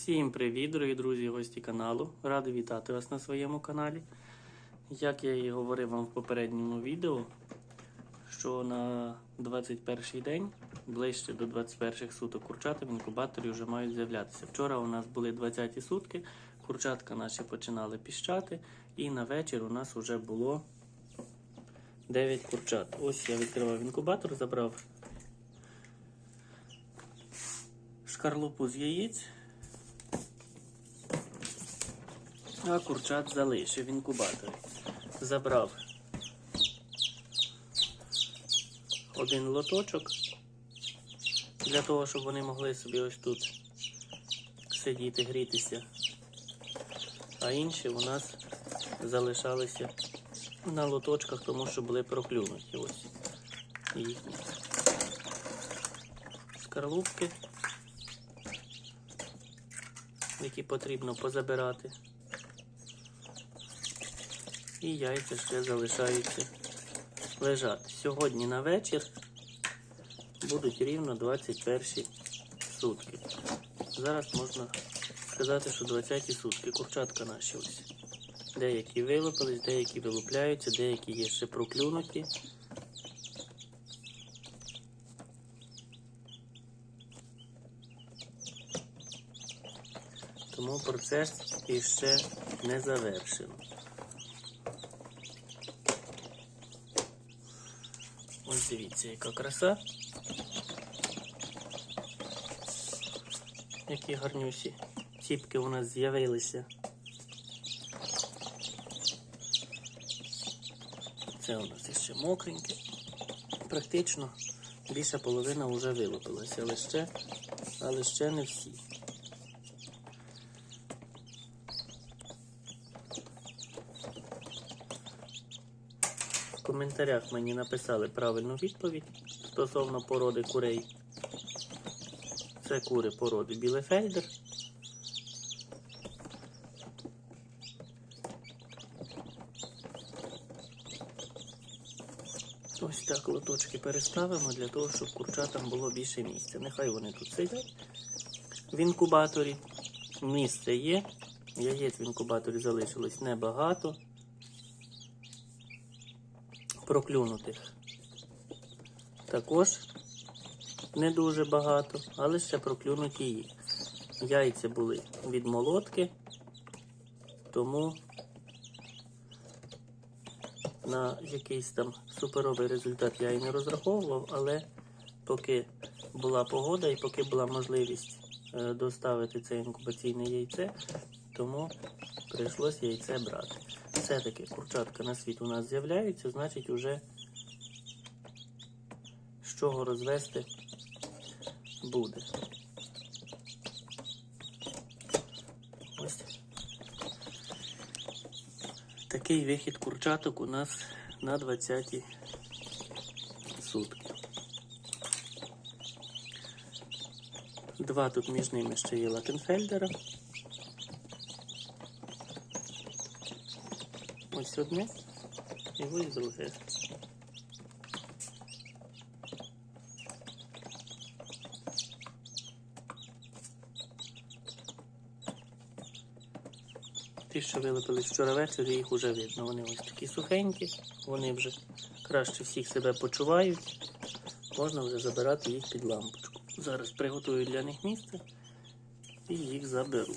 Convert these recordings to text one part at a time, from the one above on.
Всім привіт, дорогі друзі, і гості каналу. Радий вітати вас на своєму каналі. Як я і говорив вам в попередньому відео, що на 21 день, ближче до 21 суток курчата в інкубаторі вже мають з'являтися. Вчора у нас були 20 сутки, курчатка наші починали піщати, і на вечір у нас вже було 9 курчат. Ось я відкривав інкубатор, забрав шкарлупу з яєць. А курчат залишив в інкубаторі. Забрав один лоточок для того, щоб вони могли собі ось тут сидіти, грітися. А інші у нас залишалися на лоточках, тому що були проклюнуті. Ось їхні скорлупки, які потрібно позабирати. І яйця ще залишаються лежати. Сьогодні на вечір будуть рівно 21 сутки. Зараз можна сказати, що 20 сутки. Курчатка наші ось. Деякі вилупились, деякі вилупляються, деякі є ще проклюнуті. Тому процес іще не завершено. Ось дивіться, яка краса. Які гарнюсі ціпки у нас з'явилися. Це у нас іще мокреньке. Практично більша половина вже вилупилася, але ще, але ще не всі. Коментарях мені написали правильну відповідь стосовно породи курей. Це кури породи Білефельдер. Ось так лоточки переставимо для того, щоб курчатам було більше місця. Нехай вони тут сидять в інкубаторі. Місце є. Яєць в інкубаторі залишилось небагато. Проклюнутих також не дуже багато, але ще проклюнуті є. Яйця були від молотки, тому на якийсь там суперовий результат я і не розраховував, але поки була погода і поки була можливість е, доставити це інкубаційне яйце, тому прийшлось яйце брати. Все-таки курчатка на світ у нас з'являються, значить уже з чого розвести буде. Ось такий вихід курчаток у нас на 20 сутки. Два тут між ними ще є латенфельдера. Ось одне і ось друге. Ті, що вилупились вчора ввечері, їх вже видно. Вони ось такі сухенькі, вони вже краще всіх себе почувають. Можна вже забирати їх під лампочку. Зараз приготую для них місце і їх заберу.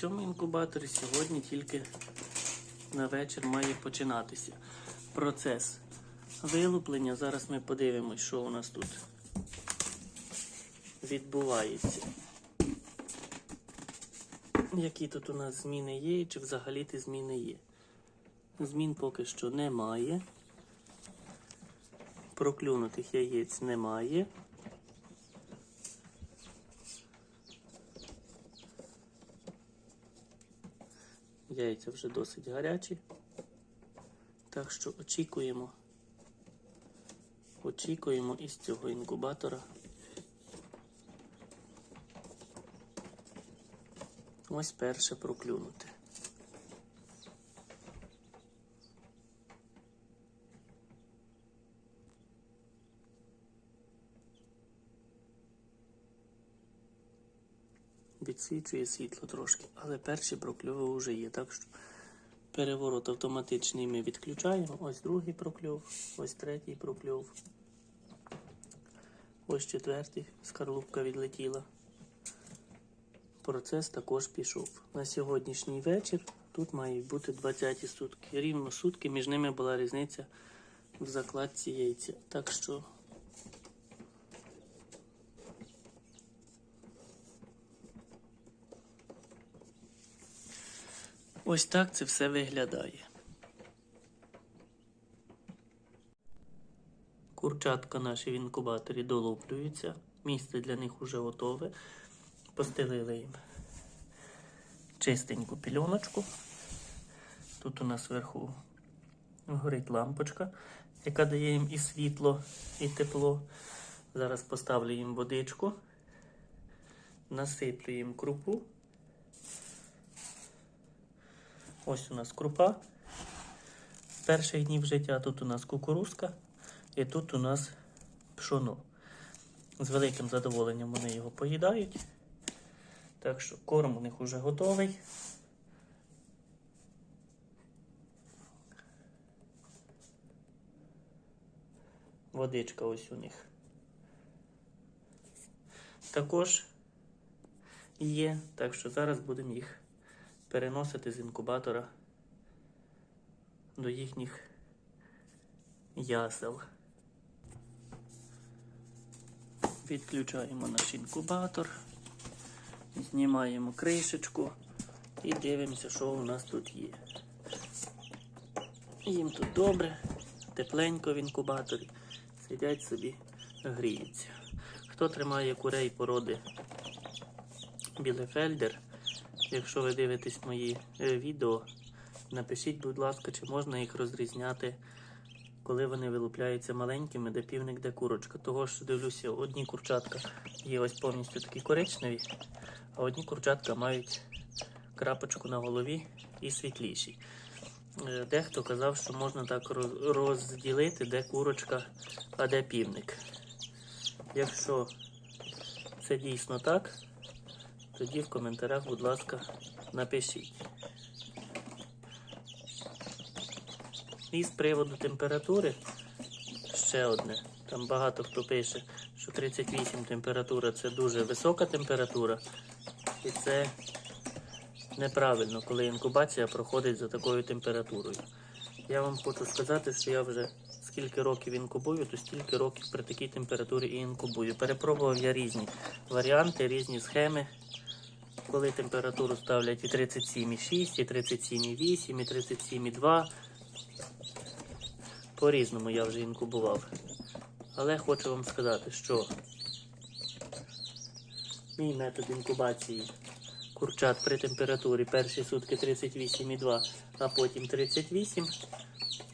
Цьому інкубаторі сьогодні тільки на вечір має починатися процес вилуплення. Зараз ми подивимось, що у нас тут відбувається. Які тут у нас зміни є, чи взагалі ті зміни є. Змін поки що немає. Проклюнутих яєць немає. Яйця вже досить гарячі. Так що очікуємо. Очікуємо із цього інкубатора. Ось перше проклюнути. Підсвічує світло трошки, але перші прокльови вже є. Так що переворот автоматичний ми відключаємо. Ось другий прокльов, ось третій прокльов. Ось четвертий, скарлупка відлетіла. Процес також пішов. На сьогоднішній вечір тут мають бути 20 сутки. Рівно сутки, між ними була різниця в закладці яйця. Так що ось так це все виглядає. Курчатка наші в інкубаторі долуплюються. Місце для них уже готове. Постелили їм чистеньку пільоночку. Тут у нас вверху горить лампочка, яка дає їм і світло, і тепло. Зараз поставлю їм водичку, насиплю їм крупу. Ось у нас крупа. З перших днів життя тут у нас кукурузка і тут у нас пшоно. З великим задоволенням вони його поїдають. Так що корм у них уже готовий. Водичка ось у них. Також є, так що зараз будемо їх переносити з інкубатора до їхніх ясел. Відключаємо наш інкубатор, знімаємо кришечку і дивимося, що у нас тут є. Їм тут добре, тепленько в інкубаторі, сидять собі, гріються. Хто тримає курей породи Білефельдер, якщо ви дивитесь мої е, відео, напишіть, будь ласка, чи можна їх розрізняти коли вони вилупляються маленькими, де півник, де курочка. Того що дивлюся, одні курчатка є ось повністю такі коричневі, а одні курчатка мають крапочку на голові і світліші. Е, Дехто казав, що можна так розділити, де курочка, а де півник. Якщо це дійсно так, тоді в коментарях, будь ласка, напишіть. І з приводу температури ще одне. Там багато хто пише, що 38 температура це дуже висока температура. І це неправильно, коли інкубація проходить за такою температурою. Я вам хочу сказати, що я вже скільки років інкубую, то стільки років при такій температурі і інкубую. Перепробував я різні варіанти, різні схеми, коли температуру ставлять і 37,6, і 37,8, і 37,2. По-різному я вже інкубував. Але хочу вам сказати, що мій метод інкубації курчат при температурі перші сутки 38,2, а потім 38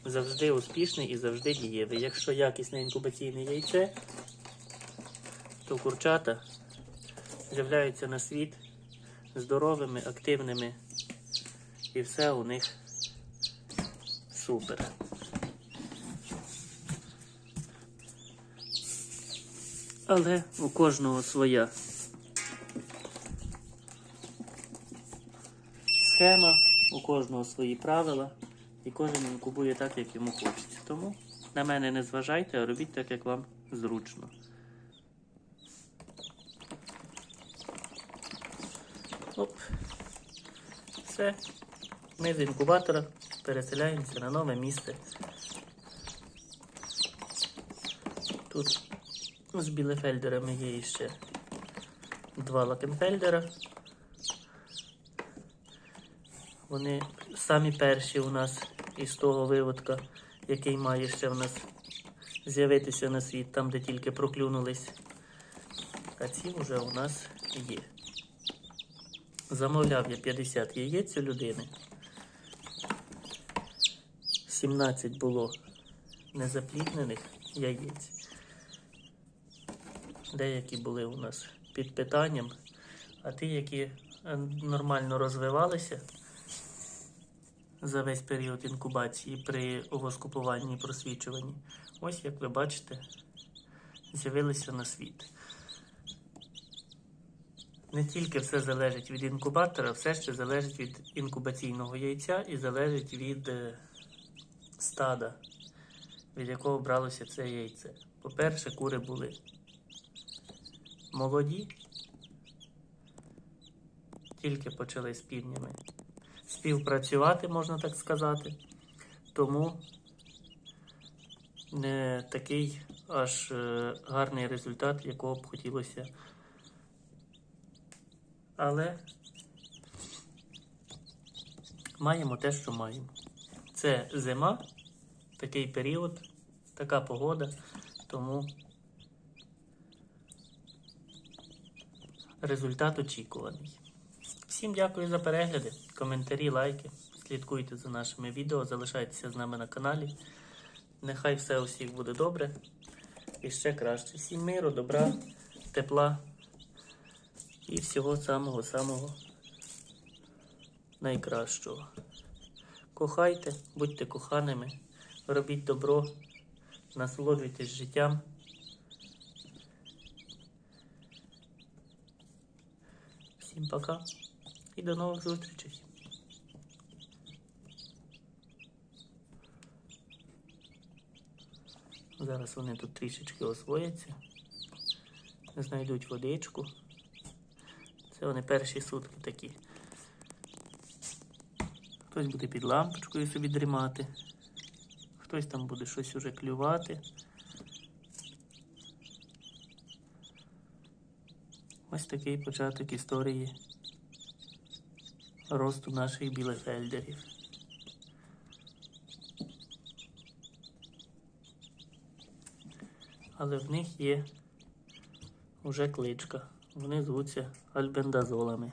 завжди успішний і завжди дієвий. Якщо якісне інкубаційне яйце, то курчата з'являються на світ здоровими, активними, і все у них супер. Але у кожного своя схема, у кожного свої правила, і кожен інкубує так, як йому хочеться. Тому на мене не зважайте, а робіть так, як вам зручно. Оп. Все. Ми з інкубатора переселяємося на нове місце. Тут з білефельдерами є ще два лакенфельдера. Вони самі перші у нас із того виводка, який має ще в нас з'явитися на світ, там, де тільки проклюнулись. А ці вже у нас є. Замовляв я 50 яєць у людини. 17 було незапліднених яєць. Деякі були у нас під питанням, а ті, які е, нормально розвивалися за весь період інкубації при овоскупуванні і просвічуванні, ось як ви бачите, з'явилися на світ. Не тільки все залежить від інкубатора, все ще залежить від інкубаційного яйця і залежить від е, стада, від якого бралося це яйце. По-перше, кури були молоді, тільки почали з півнями співпрацювати, можна так сказати. Тому не такий аж е, гарний результат, якого б хотілося. Але маємо те, що маємо. Це зима, такий період, така погода, тому результат очікуваний. Всім дякую за перегляди, коментарі, лайки. Слідкуйте за нашими відео, залишайтеся з нами на каналі. Нехай все у всіх буде добре і ще краще. Всім миру, добра, тепла і всього самого-самого найкращого. Кохайте, будьте коханими, робіть добро, насолоджуйтесь життям. Всім пока і до нових зустрічей. Зараз вони тут трішечки освояться, знайдуть водичку. Це вони перші сутки такі. Хтось буде під лампочкою собі дрімати, хтось там буде щось уже клювати. Ось такий початок історії росту наших білефельдерів. Але в них є вже кличка. Вони звуться альбендазолами.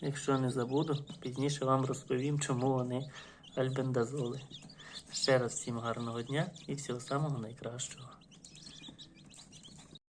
Якщо не забуду, пізніше вам розповім, чому вони альбендазоли. Ще раз всім гарного дня і всього самого найкращого.